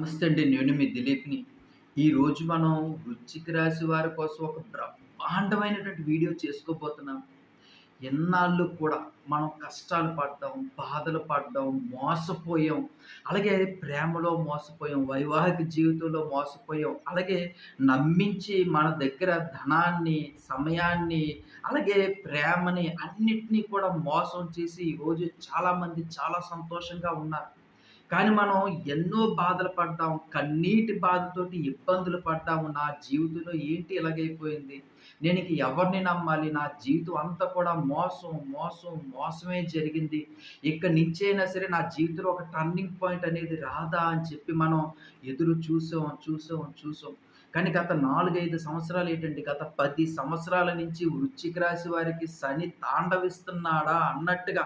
నమస్తే అండి నేను మీ దిలీప్‌ని. ఈరోజు మనం వృచ్చిక రాశి వారి కోసం ఒక బ్రహ్మాండమైనటువంటి వీడియో చేసుకోబోతున్నాం. ఎన్నాళ్ళు కూడా మనం కష్టాలు పడ్డాం, బాధలు పడ్డాం, మోసపోయాం. అలాగే ప్రేమలో మోసపోయాం, వైవాహిక జీవితంలో మోసపోయాం. అలాగే నమ్మించి మన దగ్గర ధనాన్ని, సమయాన్ని, అలాగే ప్రేమని అన్నిటినీ కూడా మోసం చేసి ఈరోజు చాలామంది చాలా సంతోషంగా ఉన్నారు. కానీ మనం ఎన్నో బాధలు పడ్డాం. కన్నీటి బాధతోటి ఇబ్బందులు పడ్డాము. నా జీవితంలో ఏంటి ఇలాగైపోయింది? నేను ఎవరిని నమ్మాలి? నా జీవితం అంతా కూడా మోసం, మోసం, మోసమే జరిగింది. ఇక్కడి నుంచైనా సరే నా జీవితంలో ఒక టర్నింగ్ పాయింట్ అనేది రాదా అని చెప్పి మనం ఎదురు చూసాం, చూసాం, చూసాం. కానీ గత 4, 5 సంవత్సరాలు ఏంటండి, గత పది సంవత్సరాల నుంచి వృశ్చిక రాశి వారికి శని తాండవిస్తున్నాడా అన్నట్టుగా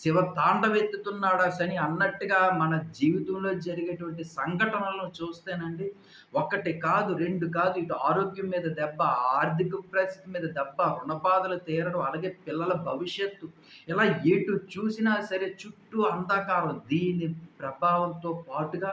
శివ తాండవెత్తుతున్నాడా శని అన్నట్టుగా మన జీవితంలో జరిగేటువంటి సంఘటనలను చూస్తేనండి ఒకటి కాదు రెండు కాదు ఇటు ఆరోగ్యం మీద దెబ్బ ఆర్థిక పరిస్థితి మీద దెబ్బ రుణబాధలు తీరడం అలాగే పిల్లల భవిష్యత్తు. ఇలా ఎటు చూసినా సరే చుట్టూ అంధకారం. దీని ప్రభావంతో పాటుగా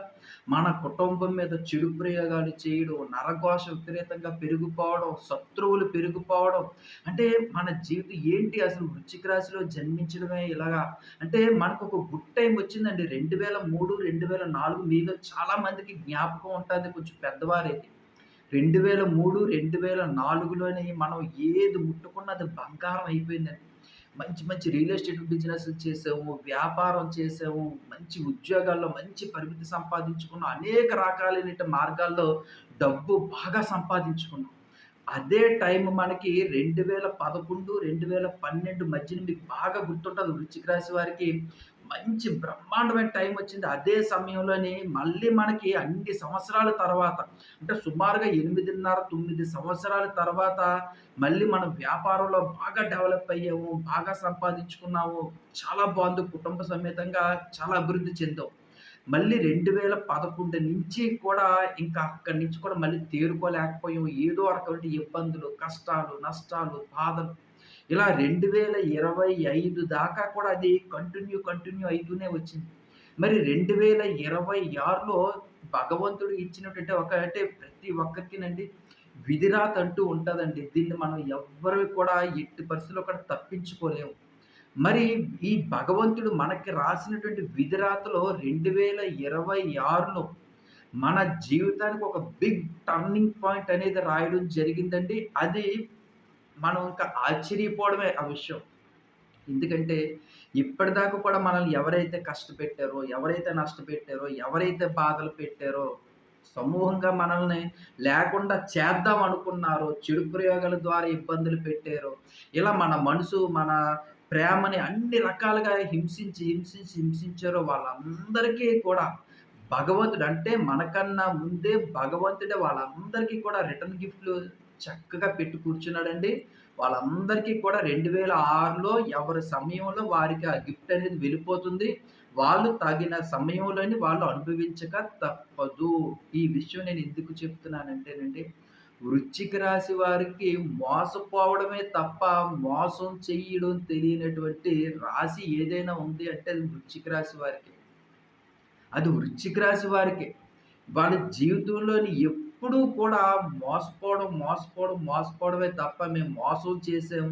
మన కుటుంబం మీద చెడు ప్రయోగాలు చేయడం నరఘోష విపరీతంగా పెరిగిపోవడం శత్రువులు పెరిగిపోవడం అంటే మన జీవితం ఏంటి? అసలు వృశ్చిక రాశిలో జన్మించడమే ఇలాగా. అంటే మనకు ఒక గుడ్ టైం వచ్చిందండి. రెండు వేల మూడు రెండు వేల నాలుగు మీలో చాలా మందికి జ్ఞాపకం ఉంటుంది. కొంచెం పెద్దవారైతే రెండు వేల మూడు రెండు వేల నాలుగులోని మనం ఏది ముట్టుకున్న అది బంగారం అయిపోయిందండి. మంచి మంచి రియల్ ఎస్టేట్ బిజినెస్ చేసాము వ్యాపారం చేసాము మంచి ఉద్యోగాల్లో మంచి పరిమితి సంపాదించుకున్నాం అనేక రకాలైన మార్గాల్లో డబ్బు బాగా సంపాదించుకున్నాం అదే టైం మనకి రెండు వేల పదకొండు రెండు వేల పన్నెండు మధ్యన మీకు బాగా గుర్తుంటుంది వృచ్చిక రాశి వారికి. మంచి బ్రహ్మాండమైన టైం వచ్చింది. అదే సమయంలోని మళ్ళీ మనకి అన్ని సంవత్సరాల తర్వాత అంటే సుమారుగా ఎనిమిదిన్నర తొమ్మిది సంవత్సరాల తర్వాత మళ్ళీ మనం వ్యాపారంలో బాగా డెవలప్ అయ్యాము బాగా సంపాదించుకున్నాము. చాలా బాగుంది. కుటుంబ సమేతంగా చాలా అభివృద్ధి చెందాం. మళ్ళీ రెండు వేల పదకొండు నుంచి కూడా ఇంకా అక్కడి నుంచి కూడా మళ్ళీ తేరుకోలేకపోయాం. ఏదో రకమైన ఇబ్బందులు కష్టాలు నష్టాలు బాధలు ఇలా 2025 దాకా కూడా అది కంటిన్యూ, కంటిన్యూ అయితూనే వచ్చింది. మరి 2026లో భగవంతుడు ఇచ్చినటువంటి ఒక అంటే ప్రతి ఒక్కరికినండి విధిరాత్ అంటూ ఉంటుందండి దీన్ని మనం ఎవ్వరు కూడా ఎట్టి పరిస్థితులు కూడా తప్పించుకోలేము. మరి ఈ భగవంతుడు మనకి రాసినటువంటి విధిరాతలో 2026లో మన జీవితానికి ఒక బిగ్ టర్నింగ్ పాయింట్ అనేది రాయడం జరిగిందండి. అది మనం ఇంకా ఆశ్చర్యపోవడమే ఆ విషయం. ఎందుకంటే ఇప్పటిదాకా కూడా మనల్ని ఎవరైతే కష్టపెట్టారో, ఎవరైతే నష్టపెట్టారో, ఎవరైతే బాధలు పెట్టారో, సమూహంగా మనల్ని లేకుండా చేద్దాం అనుకున్నారో, చెడు ప్రయోగాల ద్వారా ఇబ్బందులు పెట్టారో, ఇలా మన మనసు, మన ప్రేమని అన్ని రకాలుగా హింసించి, హింసించి, హింసించారో వాళ్ళందరికీ కూడా భగవంతుడు అంటే మనకన్నా ముందే భగవంతుడే వాళ్ళందరికీ కూడా రిటర్న్ గిఫ్ట్‌లు చక్కగా పెట్టి కూర్చున్నాడండి. వాళ్ళందరికీ కూడా 2006లో ఎవరి సమయంలో వారికి ఆ గిఫ్ట్ అనేది వెళ్ళిపోతుంది. వాళ్ళు తగిన సమయంలోని వాళ్ళు అనుభవించక తప్పదు. ఈ విషయం నేను ఎందుకు చెప్తున్నానంటేనండి, వృశ్చిక రాశి వారికి మోసపోవడమే తప్ప మోసం చెయ్యడం తెలియనటువంటి రాశి ఏదైనా ఉంది అంటే అది వృశ్చిక రాశి వారికే. అది వృశ్చిక రాశి వారికే. వాళ్ళ జీవితంలోని ఎప్పుడూ కూడా మోసపోవడం, మోసపోవడం, మోసపోవడమే తప్ప మేము మోసం చేసాము,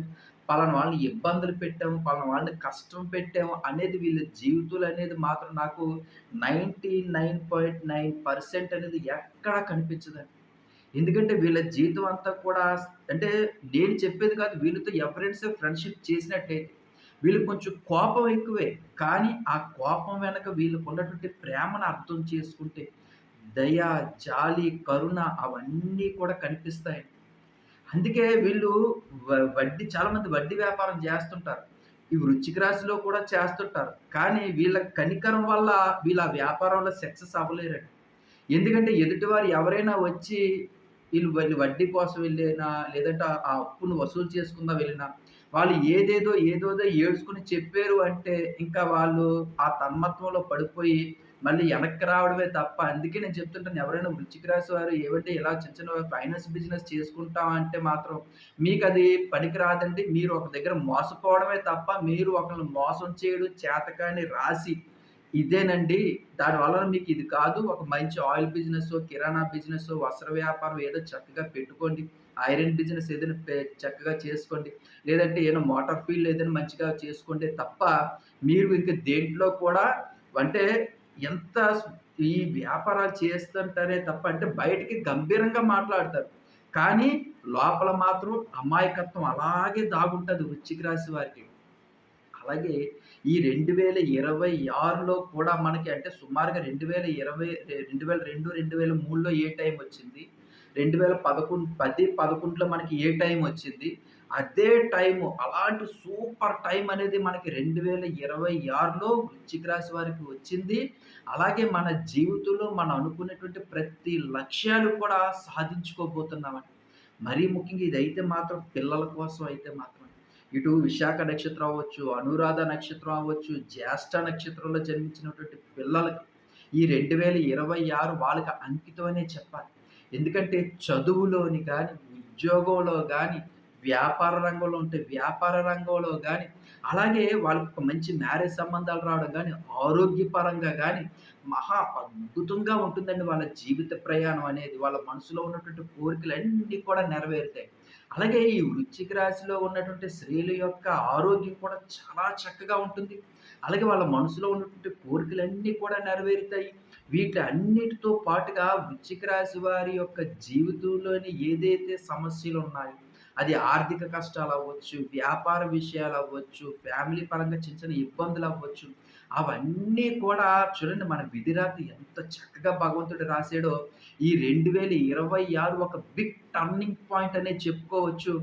పలానా వాళ్ళని ఇబ్బందులు పెట్టాము, పలానా వాళ్ళని కష్టం పెట్టాము అనేది వీళ్ళ జీవితాలు అనేది మాత్రం నాకు 99.9% అనేది ఎక్కడా కనిపించదండి. ఎందుకంటే వీళ్ళ జీవితం అంతా కూడా అంటే నేను చెప్పేది కాదు వీళ్ళతో ఎవరైనా ఫ్రెండ్‌షిప్ చేసినట్టయితే వీళ్ళు కొంచెం కోపం ఎక్కువే. కానీ ఆ కోపం వెనక వీళ్ళకున్నటువంటి ప్రేమను అర్థం చేసుకుంటే దయ, జాలి, కరుణ అవన్నీ కూడా కనిపిస్తాయి అందుకే వీళ్ళు వ వడ్డీ చాలామంది వడ్డీ వ్యాపారం చేస్తుంటారు ఈ వృశ్చిక రాశిలో కూడా చేస్తుంటారు. కానీ వీళ్ళ కనికరం వల్ల వీళ్ళ వ్యాపారంలో సక్సెస్ అవ్వలేరండి. ఎందుకంటే ఎదుటివారు ఎవరైనా వచ్చి వీళ్ళు వడ్డీ కోసం వెళ్ళినా, లేదంటే ఆ అప్పును వసూలు చేసుకుందా వెళ్ళినా, వాళ్ళు ఏదేదో, ఏదేదో ఏడ్చుకుని చెప్పారు అంటే, ఇంకా వాళ్ళు ఆ తన్మత్వంలో పడిపోయి మళ్ళీ వెనక్కి రావడమే తప్ప అందుకే నేను చెప్తుంటాను ఎవరైనా వృశ్చిక రాసి వారు ఏమంటే ఇలా చిన్న చిన్న ఫైనాన్స్ బిజినెస్ చేసుకుంటాం అంటే మాత్రం మీకు అది పనికి రాదండి. మీరు ఒక దగ్గర మోసపోవడమే తప్ప మీరు ఒకరిని మోసం చేయడం చేతకాని రాసి ఇదేనండి. దానివల్ల మీకు ఇది కాదు. ఒక మంచి ఆయిల్ బిజినెస్ కిరాణా బిజినెస్ వస్త్ర వ్యాపారం ఏదో చక్కగా పెట్టుకోండి. ఐరన్ బిజినెస్ ఏదైనా చక్కగా చేసుకోండి. లేదంటే ఏదైనా మోటార్ ఫీల్డ్ ఏదైనా మంచిగా చేసుకోండి తప్ప, మీరు ఇంక దేంట్లో కూడా అంటే ఎంత ఈ వ్యాపారాలు చేస్తుంటారే తప్ప అంటే బయటికి గంభీరంగా మాట్లాడతారు. కానీ లోపల మాత్రం అమాయకత్వం అలాగే దాగుంటుంది వృచ్చిక రాశి వారికి. అలాగే ఈ 2026లో కూడా మనకి అంటే సుమారుగా 2020 2002, 2003లో ఏ టైం వచ్చింది? 2011 10, 11లో మనకి ఏ టైం వచ్చింది? అదే టైం అలాంటి సూపర్ టైం అనేది మనకి 2026లో వృశ్చిక రాశి వారికి వచ్చింది. అలాగే మన జీవితంలో మనం అనుకున్నటువంటి ప్రతి లక్ష్యాలు కూడా సాధించుకోబోతున్నామండి. మరీ ముఖ్యంగా ఇదైతే మాత్రం పిల్లల కోసం అయితే మాత్రం ఇటు విశాఖ నక్షత్రం అవ్వచ్చు, అనురాధ నక్షత్రం అవ్వచ్చు, జ్యేష్ఠ నక్షత్రంలో జన్మించినటువంటి పిల్లలకి ఈ 2026 వాళ్ళకి అంకితమనే చెప్పాలి. ఎందుకంటే చదువులోని కానీ ఉద్యోగంలో కానీ వ్యాపార రంగంలో ఉంటే వ్యాపార రంగంలో కానీ అలాగే వాళ్ళకి ఒక మంచి మ్యారేజ్ సంబంధాలు రావడం కానీ ఆరోగ్యపరంగా కానీ మహా అద్భుతంగా ఉంటుందండి వాళ్ళ జీవిత ప్రయాణం అనేది. వాళ్ళ మనసులో ఉన్నటువంటి కోరికలన్నీ కూడా నెరవేరుతాయి. అలాగే ఈ వృశ్చిక రాశిలో ఉన్నటువంటి స్త్రీల యొక్క ఆరోగ్యం కూడా చాలా చక్కగా ఉంటుంది. అలాగే వాళ్ళ మనసులో ఉన్నటువంటి కోరికలన్నీ కూడా నెరవేరుతాయి. వీటి అన్నిటితో పాటుగా వృశ్చిక రాశి వారి యొక్క జీవితంలోని ఏదైతే సమస్యలు ఉన్నాయో అది ఆర్థిక కష్టాలు అవ్వచ్చు వ్యాపార విషయాలు అవ్వచ్చు ఫ్యామిలీ పరంగా చిన్న చిన్న ఇబ్బందులు అవ్వచ్చు అవన్నీ కూడా చూడండి మన విధిరాత ఎంత చక్కగా భగవంతుడు రాశాడో ఈ 2026 ఒక బిగ్ టర్నింగ్ పాయింట్ అనే చెప్పుకోవచ్చు.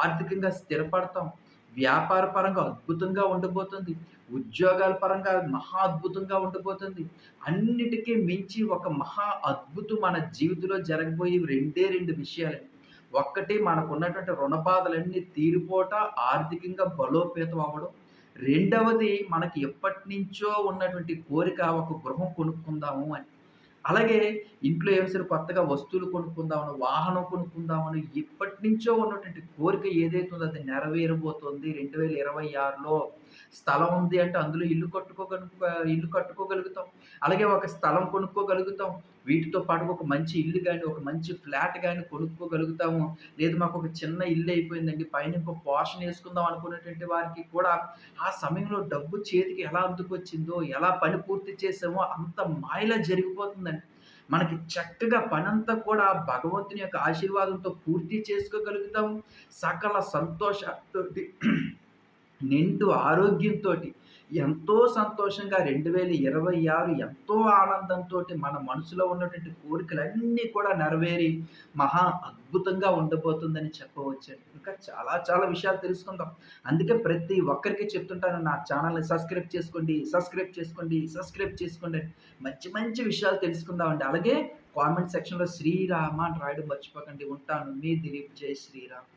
ఆర్థికంగా స్థిరపడతాం. వ్యాపార పరంగా అద్భుతంగా ఉండబోతుంది. ఉద్యోగాల పరంగా మహా అద్భుతంగా ఉండబోతుంది. అన్నిటికీ మించి ఒక మహా అద్భుతం మన జీవితంలో జరగబోయే రెండే రెండు విషయాలండి. ఒక్కటి మనకున్నటువంటి రుణ బాధలన్నీ తీరిపోవటం, ఆర్థికంగా బలోపేతం అవ్వడం. రెండవది మనకి ఎప్పటినుంచో ఉన్నటువంటి కోరిక ఒక గృహం కొనుక్కుందాము అని. అలాగే ఇంట్లో ఏం సరే కొత్తగా వస్తువులు కొనుక్కుందామని వాహనం కొనుక్కుందామని ఎప్పటి నుంచో ఉన్నటువంటి కోరిక ఏదైతే ఉందో అది నెరవేరబోతోంది రెండు వేల ఇరవై ఆరులో స్థలం ఉంది అంటే అందులో ఇల్లు కట్టుకోగలుగు ఇల్లు కట్టుకోగలుగుతాం. అలాగే ఒక స్థలం కొనుక్కోగలుగుతాం. వీటితో పాటు ఒక మంచి ఇల్లు కానీ ఒక మంచి ఫ్లాట్ కానీ కొనుక్కోగలుగుతాము. లేదు ఒక చిన్న ఇల్లు అయిపోయిందండి. పైన ఇంకో పోర్షన్ వేసుకుందాం అనుకున్నటువంటి వారికి కూడా ఆ సమయంలో డబ్బు చేతికి ఎలా అందుకొచ్చిందో, ఎలా పని పూర్తి చేసామో అంత మాయలా జరిగిపోతుందండి. మనకి చక్కగా పనంతా కూడా భగవంతుని యొక్క ఆశీర్వాదంతో పూర్తి చేసుకోగలుగుతాము. సకల సంతోషాలతోటి నిండు ఆరోగ్యంతో ఎంతో సంతోషంగా 2026 ఎంతో ఆనందంతోటి మన మనసులో ఉన్నటువంటి కోరికలన్నీ కూడా నెరవేరి మహా అద్భుతంగా ఉండబోతుందని చెప్పవచ్చండి. ఇంకా చాలా చాలా విషయాలు తెలుసుకుందాం. అందుకే ప్రతి ఒక్కరికి చెప్తుంటాను నా ఛానల్‌ని సబ్స్క్రైబ్ చేసుకోండి, సబ్స్క్రైబ్ చేసుకోండి, సబ్స్క్రైబ్ చేసుకోండి మంచి మంచి విషయాలు తెలుసుకుందామండి. అలాగే కామెంట్ సెక్షన్‌లో శ్రీరామ అని రాయడం మర్చిపోకండి. ఉంటాను. మీ దిలీప్. జై శ్రీరామ్.